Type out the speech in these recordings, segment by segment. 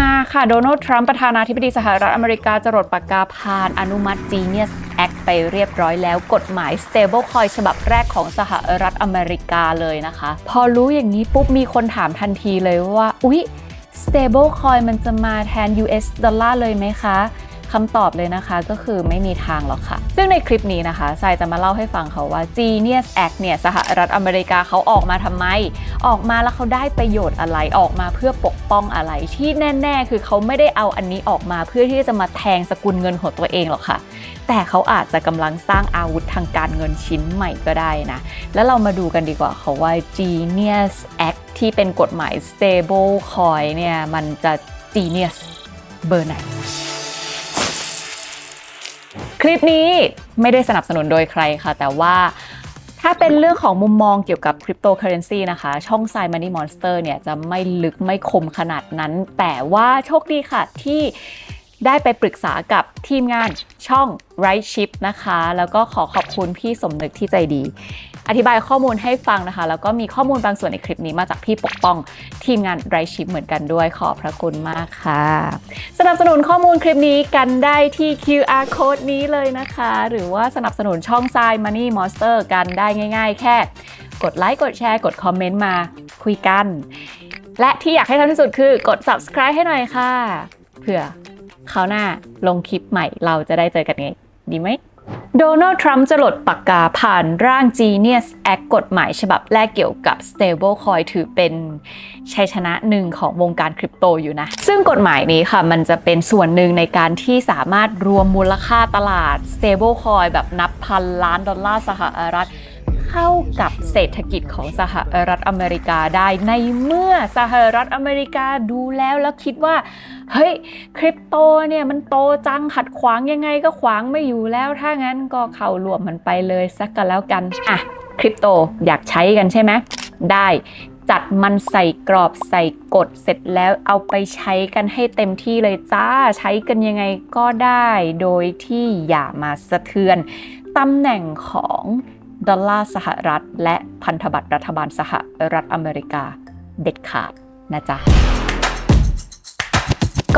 มาค่ะโดนัลด์ทรัมป์ประธานาธิบดีสหรัฐอเมริกาจรดปากกาผ่านอนุมัติ Genius Act ไปเรียบร้อยแล้วกฎหมาย Stablecoin ฉบับแรกของสหรัฐอเมริกาเลยนะคะ พอรู้อย่างนี้ปุ๊บมีคนถามทันทีเลยว่า อุ๊ย Stablecoin มันจะมาแทน US ดอลลาร์เลยไหมคะ คำตอบเลยนะคะก็คือไม่มีทางหรอกค่ะ ซึ่งในคลิปนี้นะคะทรายจะมาเล่าให้ฟังค่ะว่า Genius Act เนี่ยสหรัฐอเมริกาเขาออกมาทำไม ออกมาแล้วเขาได้ประโยชน์อะไรออกมาเพื่อปกป้องอะไรที่แน่ ๆ คือเขาไม่ได้เอาอันนี้ออกมาเพื่อที่จะมาแทงสกุลเงินของตัวเองหรอกค่ะ แต่เขาอาจจะกำลังสร้างอาวุธทางการเงินชิ้นใหม่ก็ได้นะ แล้วเรามาดูกันดีกว่าค่ะว่า Genius Act ที่เป็นกฎหมาย Stable Coin เนี่ยมันจะ Genius เบอร์ไหน คลิปนี้ไม่ได้สนับสนุนโดยใครค่ะ แต่ว่าถ้าเป็นเรื่องของมุมมองเกี่ยวกับคริปโตเคอเรนซีนะคะ ช่องไซมันนี่มอนสเตอร์เนี่ย จะไม่ลึกไม่คมขนาดนั้น แต่ว่าโชคดีค่ะที่ได้ไปปรึกษากับทีมงานช่อง Right Ship นะคะ แล้วก็ขอขอบคุณพี่สมนึกที่ใจดี อธิบายข้อมูลให้ฟังนะคะ แล้วก็มีข้อมูลบางส่วนในคลิปนี้มาจากพี่ปกป้องทีมงาน Right Ship เหมือนกันด้วยขอบพระคุณมากค่ะ สนับสนุนข้อมูลคลิปนี้กันได้ที่ QR code นี้เลยนะคะ หรือว่าสนับสนุนช่องทราย Money Monster กันได้ง่าย ๆ แค่กดไลค์กดแชร์กดคอมเมนต์มาคุยกัน และที่อยากให้ทำที่สุดคือกด subscribe ให้หน่อยค่ะ เผื่อคราวหน้าลงคลิปใหม่เราจะได้เจอกันไง ดีไหม โดนัลด์ทรัมป์จะหลดปากกาผ่านร่าง Genius Act กฎหมายฉบับแรกเกี่ยวกับ Stablecoin ถือเป็นชัยชนะหนึ่งของวงการคริปโตอยู่นะ ซึ่งกฎหมายนี้ค่ะ มันจะเป็นส่วนหนึ่งในการที่สามารถรวมมูลค่าตลาด Stablecoin แบบนับพันล้านดอลลาร์สหรัฐ เข้ากับเศรษฐกิจของสหรัฐอเมริกาได้ในเมื่อสหรัฐอเมริกาดูแล้วแล้วคิดว่า เฮ้ยคริปโตเนี่ยมันโตจังขัดขวางยังไงก็ขวางไม่อยู่แล้ว ถ้างั้นก็เข้ารวมมันไปเลยสักกันแล้วกันอะคริปโตอยากใช้กันใช่ไหมได้จัดมันใส่กรอบใส่กฎเสร็จแล้วเอาไปใช้กันให้เต็มที่เลยจ้าใช้กันยังไงก็ได้ โดยที่อย่ามาสะเทือนตำแหน่งของ ดอลลาร์สหรัฐ และพันธบัตรรัฐบาลสหรัฐอเมริกาเด็ดขาดนะจ๊ะ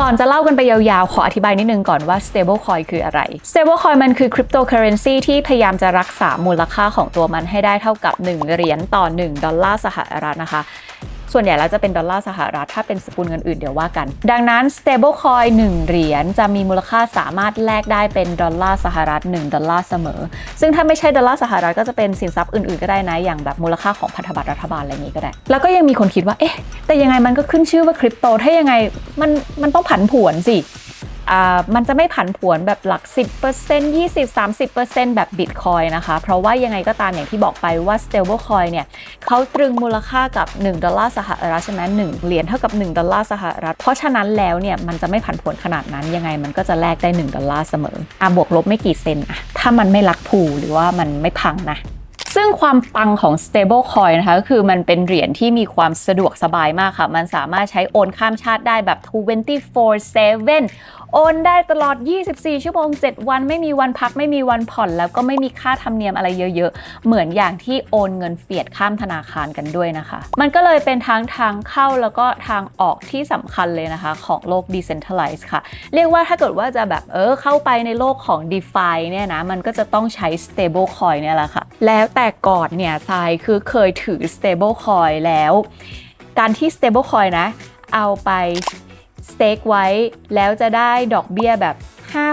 ก่อนจะเล่ากันไปยาวๆ ขออธิบายนิดนึงก่อนว่า stablecoin คืออะไร stablecoin มันคือ cryptocurrency ที่พยายามจะรักษามูลค่าของตัวมันให้ได้เท่ากับ 1 เหรียญต่อ 1 ดอลลาร์สหรัฐนะคะ ส่วนใหญ่แล้วจะเป็นดอลลาร์สหรัฐถ้าเป็นสกุลเงินอื่นเดี๋ยวว่ากัน ดังนั้น stablecoin 1เหรียญจะมีมูลค่าสามารถแลกได้เป็นดอลลาร์สหรัฐ 1 ดอลลาร์เสมอ ซึ่งถ้าไม่ใช่ดอลลาร์สหรัฐก็จะเป็นสินทรัพย์อื่นๆก็ได้นะ อย่างแบบมูลค่าของพันธบัตรรัฐบาลอะไรอย่างนี้ก็ได้ แล้วก็ยังมีคนคิดว่าเอ๊ะแต่ยังไงมันก็ขึ้นชื่อว่าคริปโตถ้ายังไงมันมันต้องผันผวนสิ มันจะไม่ผันผวนแบบหลัก 10% 20 30%แบบบิตคอยนะคะ เพราะว่ายังไงก็ตามอย่างที่บอกไปว่า stablecoin เนี่ยเขาตรึงมูลค่ากับ 1 ดอลลาร์สหรัฐใช่ไหม1เหรียญเท่ากับ 1 ดอลลาร์สหรัฐ เพราะฉะนั้นแล้วเนี่ยมันจะไม่ผันผวนขนาดนั้น ยังไงมันก็จะแลกได้ 1 ดอลลาร์เสมออะบวกลบไม่กี่เซนอะถ้ามันไม่ลักผูหรือว่ามันไม่พังนะ ซึ่งความปังของ stable coin นะคะก็คือมันเป็นเหรียญที่มีความสะดวกสบายมากค่ะ มันสามารถใช้โอนข้ามชาติได้แบบ 24/7 โอนได้ตลอด 24 ชั่วโมง 7 วันไม่มีวันพักไม่มีวันผ่อน แล้วก็ไม่มีค่าธรรมเนียมอะไรเยอะ ๆ เหมือนอย่างที่โอนเงินเฟียดข้ามธนาคารกันด้วยนะคะ มันก็เลยเป็นทั้งทางเข้าแล้วก็ทางออกที่สำคัญเลยนะคะ ของโลก decentralized ค่ะ เรียกว่าถ้าเกิดว่าจะแบบเออเข้าไปในโลกของ DeFi เนี่ยนะมันก็จะต้องใช้ stable coin เนี่ยแหละค่ะ แล้วแต่แต่ก่อนเนี่ยทรายคือเคยถือ stable coin แล้ว การที่ stable coin นะ เอาไปสเต็กไว้ แล้วจะได้ดอกเบี้ยแบบ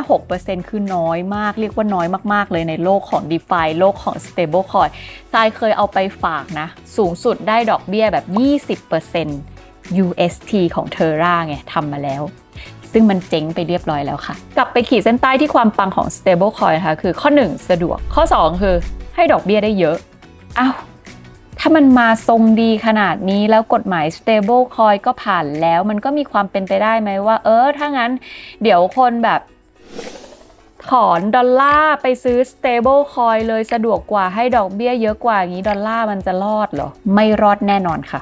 5-6%คือน้อยมาก เรียกว่าน้อยมาก ๆ เลยในโลกของ DeFi โลกของ Stablecoin ทรายเคยเอาไปฝากนะ สูงสุดได้ดอกเบี้ยแบบ 20% UST ของ Terra ไงทำมาแล้ว ซึ่งมันเจ๊งไปเรียบร้อยแล้วค่ะ กลับไปขีดเส้นใต้ที่ความปังของ Stablecoin นะคะคือข้อ 1 สะดวกข้อ 2 คือ ให้ดอกเบี้ยได้เยอะ เอ้า ถ้ามันมาทรงดีขนาดนี้แล้วกฎหมาย stable coin ก็ผ่านแล้ว มันก็มีความเป็นไปได้ไหมว่า เออ ถ้างั้น เดี๋ยวคนแบบถอนดอลลาร์ไปซื้อ stable coin เลยสะดวกกว่าให้ดอกเบี้ยเยอะกว่าอย่างนี้ดอลลาร์มันจะรอดเหรอ ไม่รอดแน่นอนค่ะ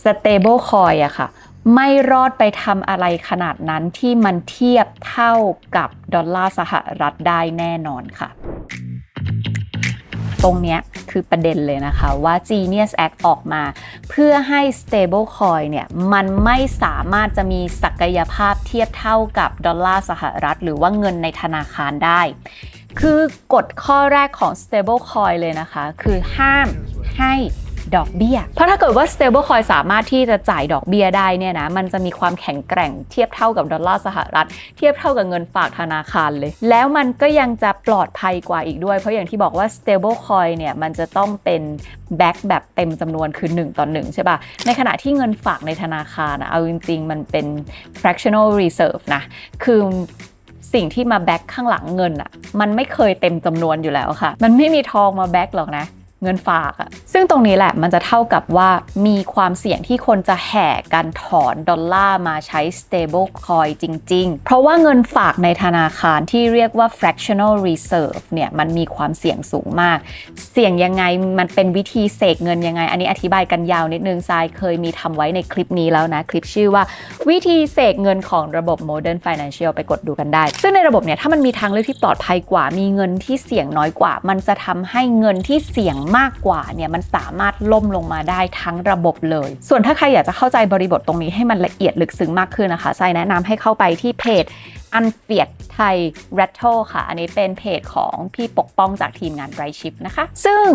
stable coin อะค่ะ ไม่รอดไปทำอะไรขนาดนั้นที่มันเทียบเท่ากับดอลลาร์สหรัฐได้แน่นอนค่ะ ตรงเนี้ยคือประเด็นเลยนะคะว่า Genius Act ออกมา เพื่อให้ stable coin เนี่ยมันไม่สามารถจะมีศักยภาพเทียบเท่ากับดอลลาร์สหรัฐ หรือว่าเงินในธนาคารได้ คือกฎข้อแรกของ stable coin เลยนะคะ คือห้ามให้ ดอกเบี้ย เพราะถ้าเกิดว่า stable coin สามารถที่จะจ่ายดอกเบี้ยได้เนี่ยนะ มันจะมีความแข็งแกร่งเทียบเท่ากับดอลลาร์สหรัฐ เทียบเท่ากับเงินฝากธนาคารเลย แล้วมันก็ยังจะปลอดภัยกว่าอีกด้วย เพราะอย่างที่บอกว่า stable coin เนี่ยมันจะต้องเป็น back แบบเต็มจำนวนคือ 1 ต่อ 1 ใช่ป่ะ ในขณะที่เงินฝากในธนาคารนะเอาจริง ๆ มันเป็น fractional reserve นะ คือสิ่งที่มาแบ็กข้างหลังเงินอะมันไม่เคยเต็มจำนวนอยู่แล้วค่ะ มันไม่มีทองมาแบ็กหรอกนะ เงินฝากอะซึ่งตรงนี้แหละมันจะเท่ากับว่ามีความเสี่ยงที่คนจะแห่กันถอนดอลลาร์มาใช้ stable coin จริง ๆ เพราะว่าเงินฝากในธนาคารที่เรียกว่า fractional reserve เนี่ยมันมีความเสี่ยงสูงมาก เสี่ยงยังไงมันเป็นวิธีเสกเงินยังไง อันนี้อธิบายกันยาวนิดนึงทรายเคยมีทำไว้ในคลิปนี้แล้วนะ คลิปชื่อว่า วิธีเสกเงินของระบบ Modern Financial ไปกดดูกันได้ ซึ่งในระบบเนี่ยถ้ามันมีทางเลือกที่ปลอดภัยกว่า มีเงินที่เสี่ยงน้อยกว่า มันจะทำให้เงินที่เสี่ยงมากกว่าเนี่ยมันสามารถล่มลงมาได้ทั้งระบบเลย ส่วนถ้าใครอยากจะเข้าใจบริบทตรงนี้ให้มันละเอียดลึกซึ้งมากขึ้นนะคะไซแนะนำให้เข้าไปที่เพจ อันเฟียดไทย r a t t l e ค่ะ อันนี้เป็นเพจของพี่ปกป้องจากทีมงานไรชิปนะคะ ซึ่ง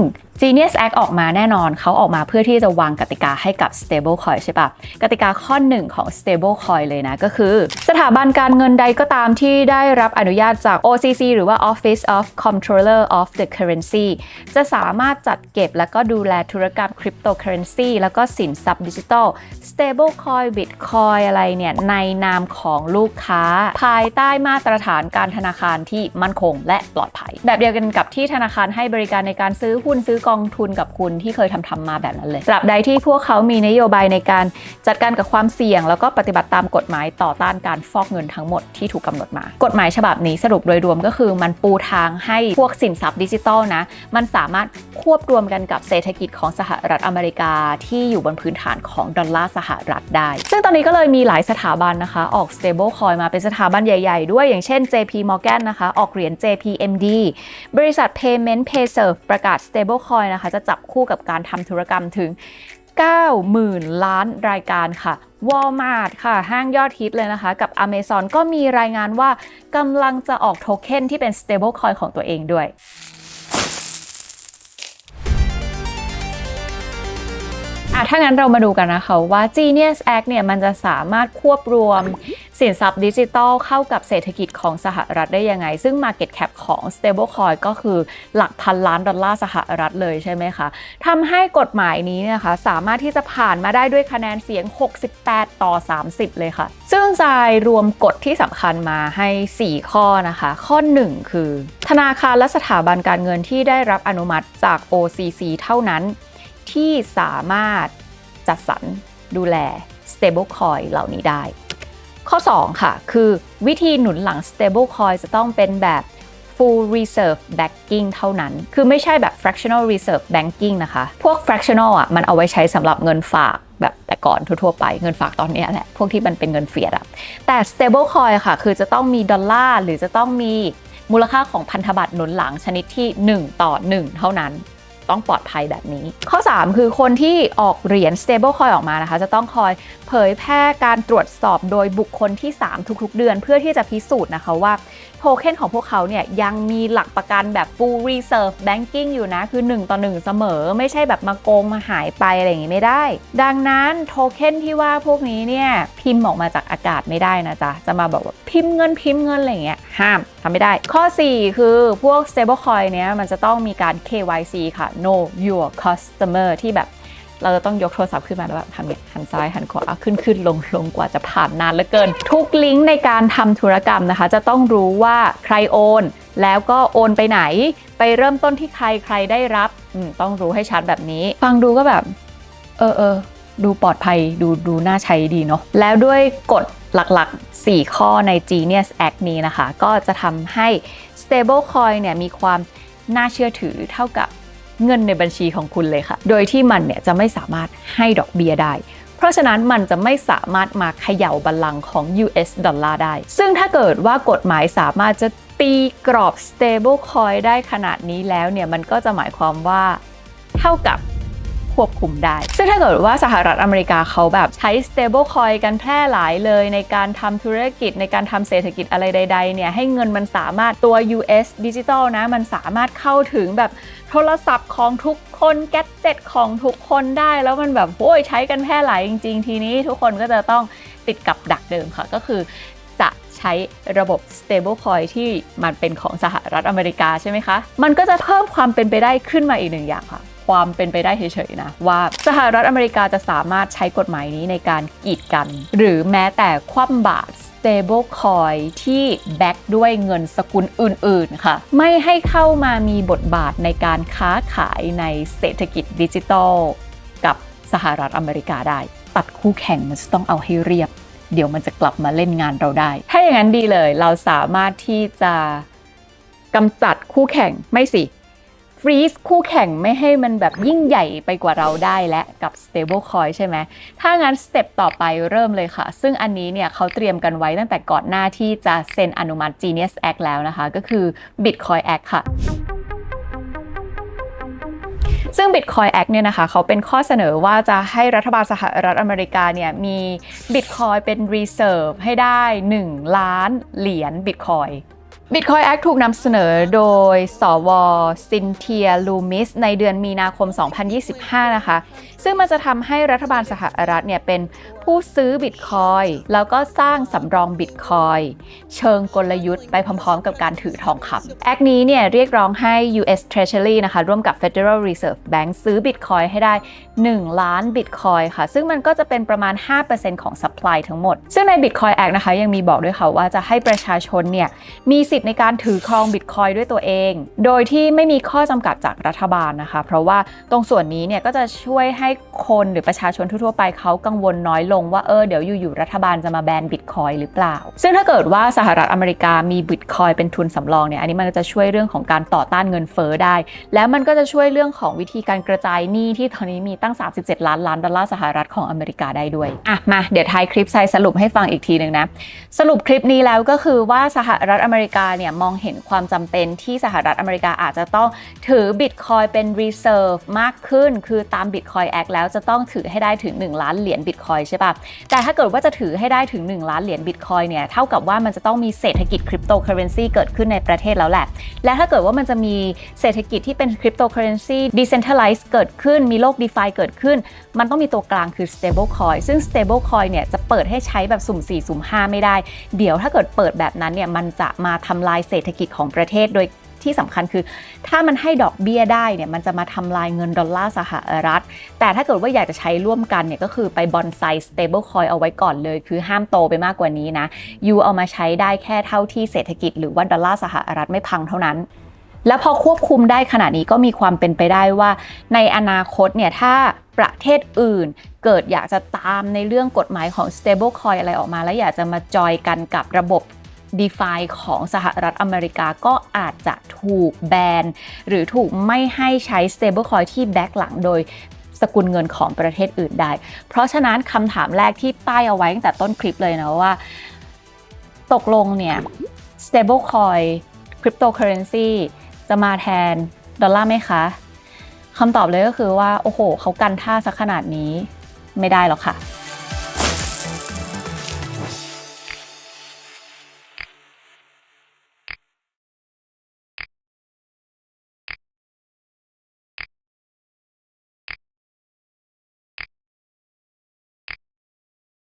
Genius Act ออกมาแน่นอน เขาออกมาเพื่อที่จะวางกติกาให้กับ stable coin ใช่ปะกติกาข้อหนึ่งของ stable coin เลยนะ ก็คือ สถาบันการเงินใดก็ตามที่ได้รับอนุญาตจาก OCC หรือว่า Office of Comptroller of the Currency จะสามารถจัดเก็บและก็ดูแลธุรกรรม cryptocurrency แล้วก็สินทรัพย์ดิจิทัล stable coin bitcoin อะไรเนี่ย ในนามของลูกค้าภายใต้มาตรฐานการธนาคารที่มั่นคงและปลอดภัย แบบเดียวกันกับที่ธนาคารให้บริการในการซื้อหุ้นซื้อกองทุนกับคุณที่เคยทำทำมาแบบนั้นเลยตราบใดที่พวกเขามีนโยบายในการจัดการกับความเสี่ยง แล้วก็ปฏิบัติตามกฎหมายต่อต้านการฟอกเงินทั้งหมดที่ถูกกำหนดมา กฎหมายฉบับนี้สรุปโดยรวมก็คือมันปูทางให้พวกสินทรัพย์ดิจิทัลนะ มันสามารถควบรวมกันกับเศรษฐกิจของสหรัฐอเมริกาที่อยู่บนพื้นฐานของดอลลาร์สหรัฐได้ ซึ่งตอนนี้ก็เลยมีหลายสถาบันนะคะ ออก stable coin มาเป็นสถาบันใหญ่ๆ ด้วยอย่างเช่น JP Morgan นะคะ ออกเหรียญ JPMD บริษัท Payment PayServe ประกาศ stable coin นะคะ จะจับคู่กับการทำธุรกรรมถึง 90,000 ล้านรายการค่ะ Walmart ค่ะ ห้างยอดฮิตเลยนะคะ กับ Amazon ก็มีรายงานว่ากำลังจะออกโทเค็นที่เป็น stable coin ของตัวเองด้วยถ้างั้นเรามาดูกันนะคะว่า Genius Act เนี่ยมันจะสามารถควบรวม สินทรัพย์ดิจิทัลเข้ากับเศรษฐกิจของสหรัฐได้ยังไง ซึ่ง Market Cap ของ Stablecoin ก็คือหลักพันล้านดอลลาร์สหรัฐเลยใช่ไหมคะทำให้กฎหมายนี้เนยคะสามารถที่จะผ่านมาได้ด้วยคะแนนเสียง 68 ต่อ 30 เลยค่ะ ซึ่งทรายรวมกฎที่สำคัญมาให้ 4 ข้อนะคะ ข้อ 1 คือ ธนาคารและสถาบันการเงินที่ได้รับอนุมัติจาก OCC เท่านั้น ที่สามารถจัดสรรดูแล stablecoin เหล่านี้ได้ ข้อ 2 ค่ะ คือวิธีหนุนหลัง stablecoin จะต้องเป็นแบบ full reserve backing เท่านั้น คือไม่ใช่แบบ fractional reserve banking นะคะ พวก fractional อะ มันเอาไว้ใช้สำหรับเงินฝากแบบแต่ก่อนทั่วๆไปเงินฝากตอนนี้แหละ พวกที่มันเป็นเงินเฟียดอะแต่ stablecoin ค่ะ คือจะต้องมีดอลลาร์หรือจะต้องมีมูลค่าของพันธบัตรหนุนหลังชนิดที่ 1 ต่อ 1 เท่านั้น ต้องปลอดภัยแบบนี้ ข้อ 3 คือคนที่ออกเหรียญ stable coin ออกมานะคะ จะต้องคอยเผยแพร่การตรวจสอบโดยบุคคลที่ 3 ทุกๆ เดือน เพื่อที่จะพิสูจน์นะคะว่าโทเค็นของพวกเขาเนี่ยยังมีหลักประกันแบบ full reserve banking อยู่นะ คือ 1 ต่อ 1 เสมอ ไม่ใช่แบบมาโกงมาหายไปอะไรอย่างงี้ไม่ได้ ดังนั้นโทเค็นที่ว่าพวกนี้เนี่ยพิมพ์ออกมาจากอากาศไม่ได้นะจ๊ะ จะมาแบบว่าพิมพ์เงินพิมพ์เงินอะไรอย่างเงี้ยห้ามทำไม่ได้ ข้อ 4 คือพวก stablecoin เนี้ยมันจะต้องมีการ KYC ค่ะ know your customer ที่แบบเราจะต้องยกโทรศัพท์ขึ้นมาแล้วแบบทำเนี่ยหันซ้ายหันขวาขึ้นขึ้นลงลงกว่าจะผ่านนานเหลือเกิน ทุกลิงก์ในการทำธุรกรรมนะคะ จะต้องรู้ว่าใครโอน แล้วก็โอนไปไหน ไปเริ่มต้นที่ใครใครได้รับต้องรู้ให้ชัดแบบนี้ ฟังดูก็แบบ เออเออดูปลอดภัยดูดูน่าใช้ดีเนาะแล้วด้วยกฎหลักๆ 4 ข้อใน Genius Act นี้นะคะ ก็จะทำให้ stablecoin เนี่ยมีความน่าเชื่อถือเท่ากับ เงินในบัญชีของคุณเลยค่ะ โดยที่มันเนี่ยจะไม่สามารถให้ดอกเบี้ยได้ เพราะฉะนั้นมันจะไม่สามารถมาเขย่าบัลลังก์ของ US ดอลลาร์ได้ ซึ่งถ้าเกิดว่ากฎหมายสามารถจะตีกรอบ stable coin ได้ขนาดนี้แล้วเนี่ยมันก็จะหมายความว่าเท่ากับ ควบคุมได้ ซึ่งถ้าเกิดว่าสหรัฐอเมริกาเขาแบบใช้ stable coin กันแพร่หลายเลยในการทำธุรกิจในการทำเศรษฐกิจอะไรใด ๆ เนี่ย ให้เงินมันสามารถตัว US ดิจิตอลนะ มันสามารถเข้าถึงแบบโทรศัพท์ของทุกคนแกดเจ็ตของทุกคนได้แล้วมันแบบโอ้ยใช้กันแพร่หลายจริง ๆ ทีนี้ทุกคนก็จะต้องติดกับดักเดิมค่ะ ก็คือจะใช้ระบบ stablecoin ที่มันเป็นของสหรัฐอเมริกาใช่ไหมคะ มันก็จะเพิ่มความเป็นไปได้ขึ้นมาอีกหนึ่งอย่างค่ะ ความเป็นไปได้เฉยๆนะ ว่าสหรัฐอเมริกาจะสามารถใช้กฎหมายนี้ในการกีดกัน หรือแม้แต่คว่ำบาตร stablecoin ที่แบ็กด้วยเงินสกุลอื่นๆ ค่ะ ไม่ให้เข้ามามีบทบาทในการค้าขายในเศรษฐกิจดิจิทัล กับสหรัฐอเมริกาได้ ตัดคู่แข่งมันจะต้องเอาให้เรียบ เดี๋ยวมันจะกลับมาเล่นงานเราได้ ถ้าอย่างนั้นดีเลย เราสามารถที่จะกำจัดคู่แข่งไม่สิ ฟรีซคู่แข่งไม่ให้มันแบบยิ่งใหญ่ไปกว่าเราได้และกับ stable coin ใช่ไหม ถ้างั้นสเต็ปต่อไปเริ่มเลยค่ะ ซึ่งอันนี้เนี่ยเขาเตรียมกันไว้ตั้งแต่ก่อนหน้าที่จะเซ็นอนุมัติ Genius Act แล้วนะคะ ก็คือ Bitcoin Act ค่ะซึ่ง Bitcoin Act เนี่ยนะคะเขาเป็นข้อเสนอว่าจะให้รัฐบาลสหรัฐอเมริกาเนี่ยมี Bitcoin เป็น Reserve ให้ได้ 1 ล้านเหรียญ Bitcoin บิตคอยแอคถูกนำเสนอโดย สวซินเทียลูมิส ในเดือนมีนาคม 2025 นะคะ ซึ่งมันจะทำให้รัฐบาลสหรัฐเนี่ยเป็นผู้ซื้อบิตคอยแล้วก็สร้างสำรองบิตคอยเชิงกลยุทธ์ไปพร้อมๆ กับการถือทองคำแอคนี้เนี่ยเรียกร้องให้ US Treasury นะคะร่วมกับ Federal Reserve Bank ซื้อบิตคอยให้ได้ 1 ล้านบิตคอยค่ะ ซึ่งมันก็จะเป็นประมาณ 5%ของ supply ทั้งหมด ซึ่งใน Bitcoin Act นะคะยังมีบอกด้วยค่ะว่าจะให้ประชาชนเนี่ยมีสิทธิ์ในการถือครองบิตคอยด้วยตัวเอง โดยที่ไม่มีข้อจำกัดจากรัฐบาลนะคะ เพราะว่าตรงส่วนนี้เนี่ยก็จะช่วยให้คนหรือประชาชนทั่ว ๆ ไปเขากังวลน้อยลงว่าเออเดี๋ยวอยู่ๆรัฐบาลจะมาแบนบิตคอยหรือเปล่า ซึ่งถ้าเกิดว่าสหรัฐอเมริกามีบิตคอยเป็นทุนสำรองเนี่ยอันนี้มันจะช่วยเรื่องของการต่อต้านเงินเฟ้อได้ แล้วมันก็จะช่วยเรื่องของวิธีการกระจายหนี้ที่ตอนนี้มีตั้ง 37 ล้านล้านดอลลาร์สหรัฐของอเมริกาได้ด้วยอะมาเดี๋ยวท้ายคลิปใส่สรุปให้ฟังอีกทีหนึ่งนะสรุปคลิปนี้แล้วก็คือว่าสหรัฐอเมริกาเนี่ยมองเห็นความจำเป็นที่สหรัฐอเมริกาอาจจะต้องถือบิตคอยเป็น reserve มากขึ้น คือตาม Bitcoin Act แแล้วจะต้องถือให้ได้ถึง 1 ล้านเหรียญบิตคอยใช่ปะแต่ถ้าเกิดว่าจะถือให้ได้ถึง 1 ล้านเหรียญบิตคอยเนี่ยเท่ากับว่ามันจะต้องมีเศรษฐกิจคริปโตเคอเรนซีเกิดขึ้นในประเทศแล้วแหละ และถ้าเกิดว่ามันจะมีเศรษฐกิจที่เป็นคริปโตเคอเรนซี decentralized เกิดขึ้น มีโลก DeFi เกิดขึ้น มันต้องมีตัวกลางคือ stable coin ซึ่ง stable coin เนี่ยจะเปิดให้ใช้แบบสุ่ม 4 สุ่ม 5 ไม่ได้ เดี๋ยวถ้าเกิดเปิดแบบนั้นเนี่ยมันจะมาทำลายเศรษฐกิจของประเทศโดย ที่สำคัญคือ ถ้ามันให้ดอกเบี้ยได้เนี่ยมันจะมาทำลายเงินดอลลาร์สหรัฐ แต่ถ้าเกิดว่าอยากจะใช้ร่วมกันเนี่ยก็คือไปบอนไซ stable coin เอาไว้ก่อนเลย คือห้ามโตไปมากกว่านี้นะยูเอามาใช้ได้แค่เท่าที่เศรษฐกิจหรือว่าดอลลาร์สหรัฐไม่พังเท่านั้นแล้วพอควบคุมได้ขนาดนี้ก็มีความเป็นไปได้ว่า ในอนาคตเนี่ยถ้าประเทศอื่น เกิดอยากจะตามในเรื่องกฎหมายของ stable coin อะไรออกมา แล้วอยากจะมาจอยกันกับระบบ DeFi ของสหรัฐอเมริกาก็อาจจะถูกแบน หรือถูกไม่ให้ใช้ stablecoin ที่แบ็กหลังโดยสกุลเงินของประเทศอื่นได้ เพราะฉะนั้นคำถามแรกที่ป้ายเอาไว้ตั้งแต่ต้นคลิปเลยนะว่า ตกลงเนี่ย stablecoin cryptocurrency จะมาแทนดอลลาร์ไหมคะคำตอบเลยก็คือว่า โอ้โห เขากันท่าสักขนาดนี้ไม่ได้หรอกค่ะ